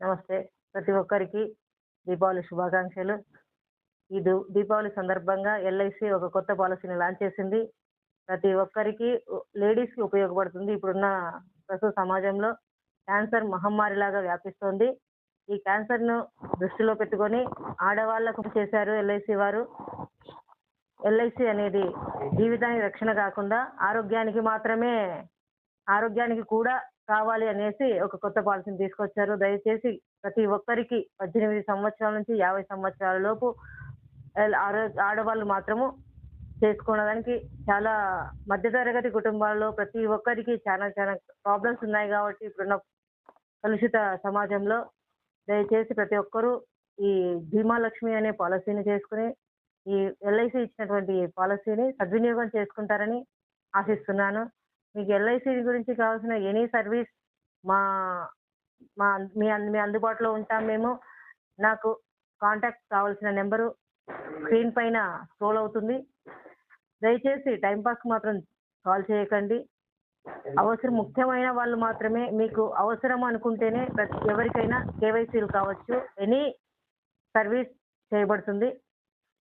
నమస్తే. ప్రతి ఒక్కరికి దీపావళి శుభాకాంక్షలు. ఈ దీపావళి సందర్భంగా ఎల్ఐసి ఒక కొత్త పాలసీని లాంచ్ చేసింది. ప్రతి ఒక్కరికి లేడీస్కి ఉపయోగపడుతుంది. ఇప్పుడున్న ప్రస్తుత సమాజంలో క్యాన్సర్ మహమ్మారిలాగా వ్యాపిస్తోంది. ఈ క్యాన్సర్ను దృష్టిలో పెట్టుకొని ఆడవాళ్ళకు చేశారు ఎల్ఐసి వారు. ఎల్ఐసి అనేది జీవితానికి రక్షణ కాకుండా ఆరోగ్యానికి మాత్రమే ఆరోగ్యానికి కూడా కావాలి అనేసి ఒక కొత్త పాలసీని తీసుకొచ్చారు. దయచేసి ప్రతి ఒక్కరికి పద్దెనిమిది సంవత్సరాల నుంచి యాభై సంవత్సరాల లోపు ఆడవాళ్ళు మాత్రము చేసుకోవడానికి చాలా మధ్యతరగతి కుటుంబాల్లో ప్రతి ఒక్కరికి చాలా చాలా ప్రాబ్లమ్స్ ఉన్నాయి కాబట్టి ఇప్పుడున్న కలుషిత సమాజంలో దయచేసి ప్రతి ఒక్కరూ ఈ భీమా లక్ష్మి అనే పాలసీని చేసుకుని ఈ ఎల్ఐసి ఇచ్చినటువంటి పాలసీని సద్వినియోగం చేసుకుంటారని ఆశిస్తున్నాను. మీకు ఎల్ఐసి గురించి కావాల్సిన ఎనీ సర్వీస్ మా మా మీ అందు- మీ అందుబాటులో ఉంటాం మేము. నాకు కాంటాక్ట్ కావాల్సిన నెంబరు స్క్రీన్ పైన స్క్రోల్ అవుతుంది. దయచేసి టైంపాస్ మాత్రం కాల్ చేయకండి. అవసరం ముఖ్యమైన వాళ్ళు మాత్రమే మీకు అవసరం అనుకుంటేనే ప్రతి ఎవరికైనా కేవైసీలు కావచ్చు ఎనీ సర్వీస్ చేయబడుతుంది.